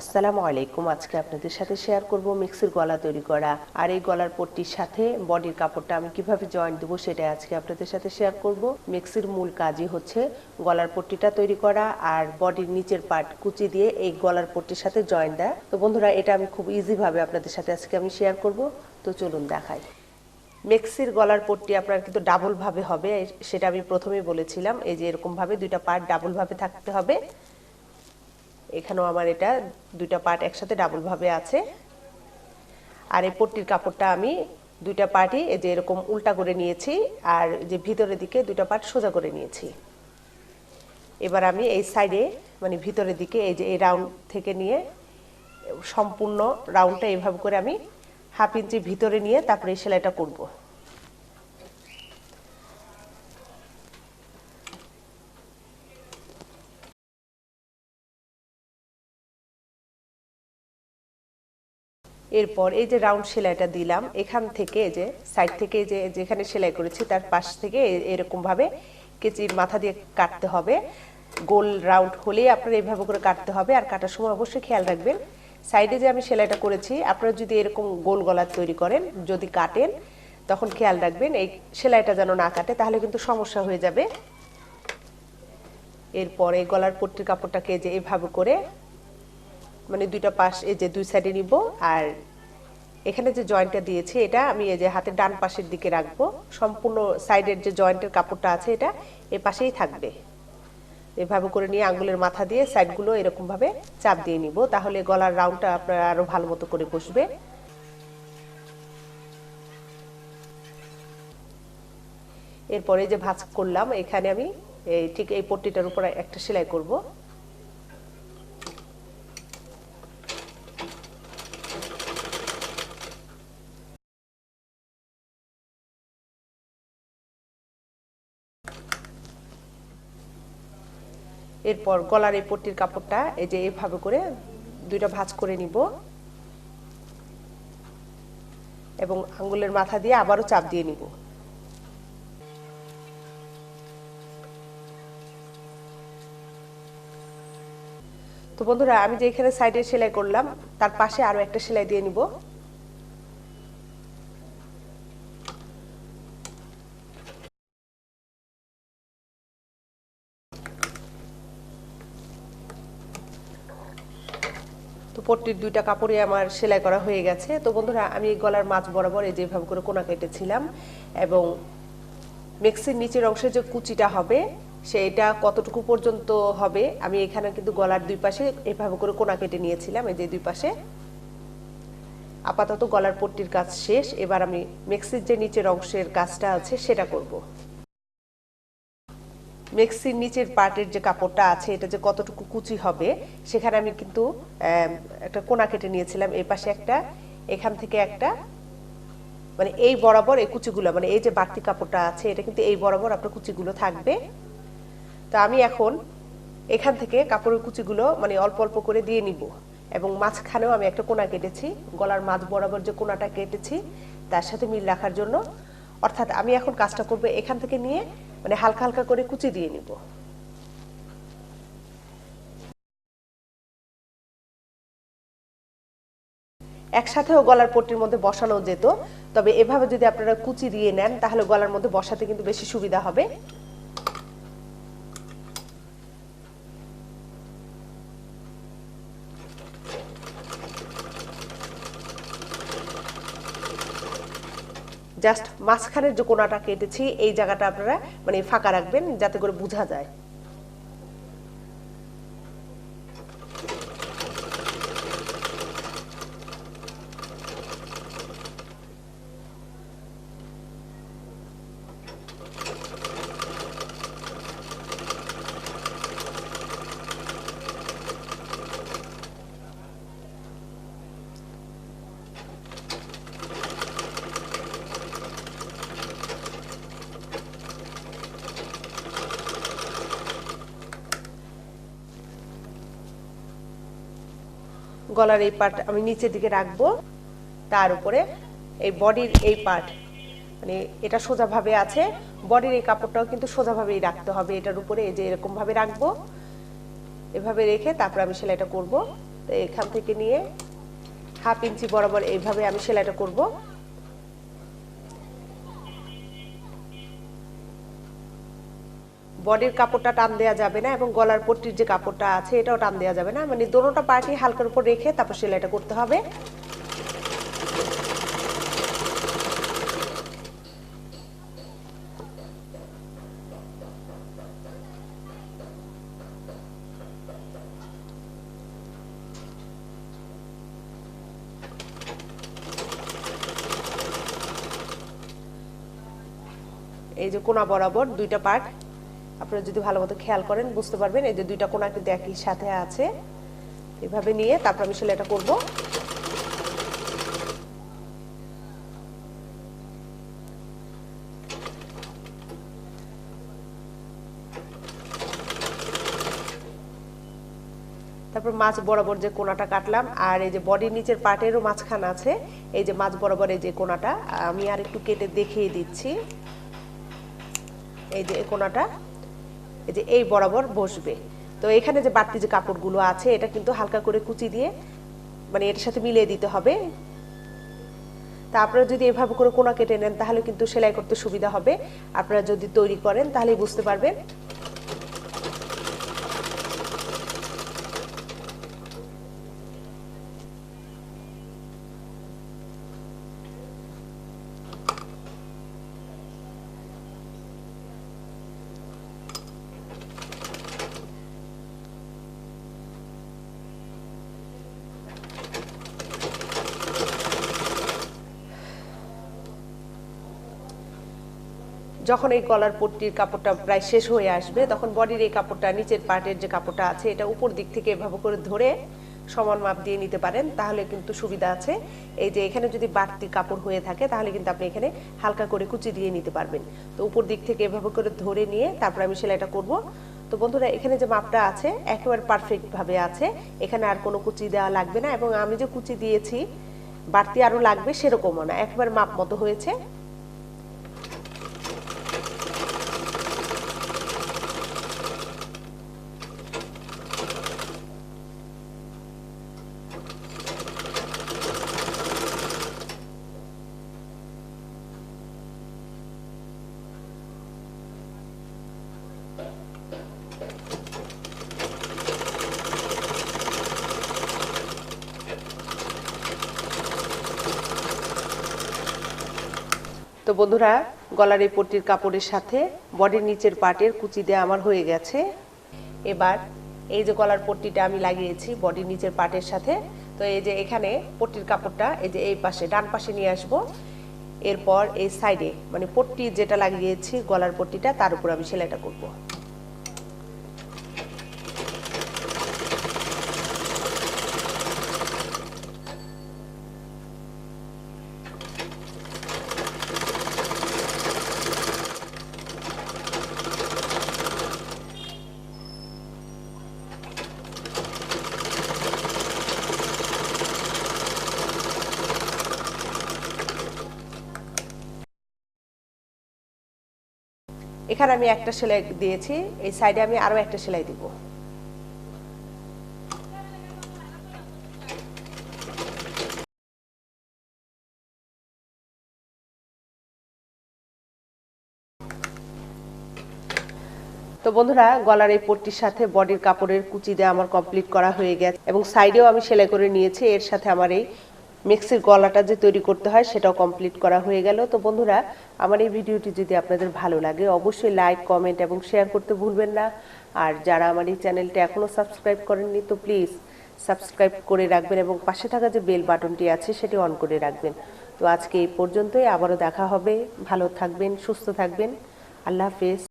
আসসালামু আলাইকুম। আজকে আপনাদের সাথে শেয়ার করব মিক্সির গলা তৈরি করা। আর এই গলার পট্টির সাথে বডির কাপড়টা আমি কীভাবে জয়েন্ট দেবো সেটা আজকে আপনাদের সাথে শেয়ার করব। মিক্সির মূল কাজই হচ্ছে গলার পট্টিটা তৈরি করা আর বডির নিচের পার্ট কুচি দিয়ে এই গলার পট্টির সাথে জয়েন্ট দেয়। তো বন্ধুরা, এটা আমি খুব ইজিভাবে আপনাদের সাথে আজকে আমি শেয়ার করব। তো চলুন দেখাই। মেক্সির গলার পট্টি আপনার কিন্তু ডাবলভাবে হবে, সেটা আমি প্রথমেই বলেছিলাম। এই যে এরকমভাবে দুইটা পার্ট ডাবলভাবে থাকতে হবে। এখানেও আমার এটা দুইটা পার্ট একসাথে ডাবল ভাবে আছে। আর এই পট্টির কাপড়টা আমি দুইটা পার্টই এই যে এরকম উল্টা করে নিয়েছি, আর যে ভিতরের দিকে দুইটা পার্ট সোজা করে নিয়েছি। এবার আমি এই সাইডে মানে ভিতরের দিকে এই যে এই রাউন্ড থেকে নিয়ে সম্পূর্ণ রাউন্ডটা এইভাবে করে আমি হাফ ইঞ্চি ভিতরে নিয়ে তারপরে এই সেলাইটা করব। এরপর এই যে রাউন্ড সেলাইটা দিলাম, এখান থেকে যে সাইড থেকে যে যেখানে সেলাই করেছি তার পাশ থেকে এরকম ভাবে কেচির মাথা দিয়ে কাটতে হবে। গোল রাউন্ড হলেই আপনার এইভাবে করে কাটতে হবে আর কাটার সময় অবশ্যই খেয়াল রাখবেন। সাইডে যে আমি সেলাইটা করেছি, আপনারা যদি এরকম গোল গলার তৈরি করেন, যদি কাটেন, তখন খেয়াল রাখবেন এই সেলাইটা যেন না কাটে, তাহলে কিন্তু সমস্যা হয়ে যাবে। এরপরে গলার পট্টির কাপড়টাকে যে এভাবে করে মানে দুইটা পাশ, এই যে দুই সাইডে নিব আর এখানে যে জয়েন্টটা দিয়েছি, এটা আমি এই যে হাতের ডান পাশের দিকে রাখব। সম্পূর্ণ সাইডের যে জয়েন্টের কাপড়টা আছে, এটা এ পাশেই থাকবে। এভাবে করে নিয়ে আঙ্গুলের মাথা দিয়ে সাইডগুলো এরকমভাবে চাপ দিয়ে নিব, তাহলে গলার রাউন্ডটা আপনার আরও ভালো মতো করে বসবে। এরপরে যে ভাঁজ করলাম, এখানে আমি এই ঠিক এই পট্টিটার উপর একটা সেলাই করব। এরপর গলার এই পট্টির কাপড়টা এই যে এভাবে করে দুইটা ভাঁজ করে নিব। এবং আঙ্গুলের মাথা দিয়ে আবারও চাপ দিয়ে নিব। তো বন্ধুরা, আমি যে এখানে সাইডে সেলাই করলাম, তার পাশে আরও একটা সেলাই দিয়ে নিব। পট্টির দুইটা কাপড়ে আমার সেলাই করা হয়ে গেছে। তো বন্ধুরা, আমি গলার মাছ বরাবর এই যেভাবে করে কোনা কেটেছিলাম এবং মেক্সির নিচের অংশে যে কুচিটা হবে, সেটা কতটুকু পর্যন্ত হবে, আমি এখানে কিন্তু গলার দুই পাশে এভাবে করে কোনা কেটে নিয়েছিলাম, এই যে দুই পাশে। আপাতত গলার পট্টির কাজ শেষ, এবার আমি মেক্সির যে নিচের অংশের কাজটা আছে, সেটা করব। মেক্সির নিচের পার্টের যে কাপড়টা আছে, এটা যে কতটুকু কুচি হবে, সেখানে আমি কিন্তু একটা কোনা কেটে নিয়েছিলাম। এই পাশে একটা, এখান থেকে একটা মানে এই বরাবর এই কুচিগুলো মানে এই যে বাড়তি কাপড়টা আছে, এটা কিন্তু এই বরাবর আপনার কুচিগুলো থাকবে। তো আমি এখন এখান থেকে কাপড়ের কুচিগুলো মানে অল্প অল্প করে দিয়ে নিব। এবং মাঝখানেও আমি একটা কোনা কেটেছি, গলার মাঝ বরাবর যে কোনাটা কেটেছি, তার সাথে মিল রাখার জন্য অর্থাৎ আমি এখন কাজটা করব এখান থেকে নিয়ে মানে হালকা হালকা করে কুচি দিয়ে নিব। একসাথেও গলার পট্টির মধ্যে বসানো যেত, তবে এভাবে যদি আপনারা কুচি দিয়ে নেন, তাহলে গলার মধ্যে বসাতে কিন্তু বেশি সুবিধা হবে। জাস্ট মাঝখানের যে কোনাটা কেটেছি, এই জায়গাটা আপনারা মানে ফাঁকা রাখবেন যাতে করে বোঝা যায়। গলার এই পার্ট আমি নিচের দিকে রাখব, তার উপরে এই বডির এই পার্ট মানে এটা সোজাভাবে আছে বডির এই কাপড়টাও কিন্তু সোজাভাবেই রাখতে হবে, এটার উপরে এই যে এরকমভাবে রাখব, এভাবে রেখে তারপর আমি সেলাইটা করব। তো এখান থেকে নিয়ে হাফ ইঞ্চি বরাবর এইভাবে আমি সেলাইটা করব। বডির কাপড়টা টান দেওয়া যাবে না এবং গলার পট্টির যে কাপড়টা আছে এটাও টান দেওয়া যাবে না। মানে দোনোটা পার্টি হালকার উপর রেখে তারপর সেলাইটা করতে হবে। এই যে কোনা বরাবর দুইটা পার্ট। আপনারা যদি ভালো মতো খেয়াল করেন, বুঝতে পারবেন এই যে দুইটা কোনা কিন্তু একই সাথে আছে। এভাবে নিয়ে তারপর আমি সেলাইটা করব। তারপর মাছ বরাবর যে কোনাটা কাটলাম, আর এই যে বডির নিচের পাটেরও মাঝখান আছে, এই যে মাছ বরাবর এই যে কোনাটা, আমি আর একটু কেটে দেখিয়ে দিচ্ছি। এই যে কোনাটা। এই যে এই বরাবর বসবে। তো এখানে যে বাড়তি যে কাপড়গুলো আছে, এটা কিন্তু হালকা করে কুচি দিয়ে মানে এটার সাথে মিলিয়ে দিতে হবে। তা আপনারা যদি এভাবে করে কোনা কেটে নেন, তাহলে কিন্তু সেলাই করতে সুবিধা হবে। আপনারা যদি তৈরি করেন, তাহলেই বুঝতে পারবেন। যখন এই গলার পট্টির কাপড়টা প্রায় শেষ হয়ে আসবে, তখন বডির এই কাপড়টা, নিচের পার্টের যে কাপড়টা আছে, এটা উপর দিক থেকে এভাবে করে ধরে সমান মাপ দিয়ে নিতে পারেন, তাহলে কিন্তু সুবিধা আছে। এই যে এখানে যদি বাড়তি কাপড় হয়ে থাকে, তাহলে কিন্তু আপনি এখানে হালকা করে কুচি দিয়ে নিতে পারবেন। তো উপর দিক থেকে এভাবে করে ধরে নিয়ে তারপর আমি সেলাইটা করব। তো বন্ধুরা, এখানে যে মাপটা আছে, একেবারে পারফেক্টভাবে আছে। এখানে আর কোনো কুচি দেওয়া লাগবে না এবং আমি যে কুচি দিয়েছি, বাড়তি আরও লাগবে সেরকমও না। একেবারে মাপ মতো হয়েছে। তো বন্ধুরা, গলার এই পট্টির কাপড়ের সাথে বডির নিচের পাটের কুচি দেওয়া আমার হয়ে গেছে। এবার এই যে গলার পট্টিটা আমি লাগিয়েছি বডির নিচের পাটের সাথে, তো এই যে এখানে পট্টির কাপড়টা এই যে এই পাশে, ডান পাশে নিয়ে আসব। এরপর এই সাইডে মানে পট্টি যেটা লাগিয়েছি গলার পট্টিটা, তার উপর আমি সেলাইটা করব। এখানে আমি একটা সেলাই দিয়েছি, এই সাইডে আমি আরও একটা সেলাই দিব। তো বন্ধুরা, গলার এই পট্টির সাথে বডির কাপড়ের কুচি দিয়ে আমার কমপ্লিট করা হয়ে গেছে এবং সাইডেও আমি সেলাই করে নিয়েছি, এর সাথে আমার এই মিক্সির গলাটা যে তৈরি করতে হয় সেটাও কমপ্লিট করা হয়ে গেল। তো বন্ধুরা, আমার এই ভিডিওটি যদি আপনাদের ভালো লাগে, অবশ্যই লাইক কমেন্ট এবং শেয়ার করতে ভুলবেন না। আর যারা আমার এই চ্যানেলটা এখনও সাবস্ক্রাইব করেননি, তো প্লিজ সাবস্ক্রাইব করে রাখবেন এবং পাশে থাকা যে বেল বাটনটি আছে সেটি অন করে রাখবেন। তো আজকে এই পর্যন্তই, আবারও দেখা হবে। ভালো থাকবেন, সুস্থ থাকবেন। আল্লাহ হাফেজ।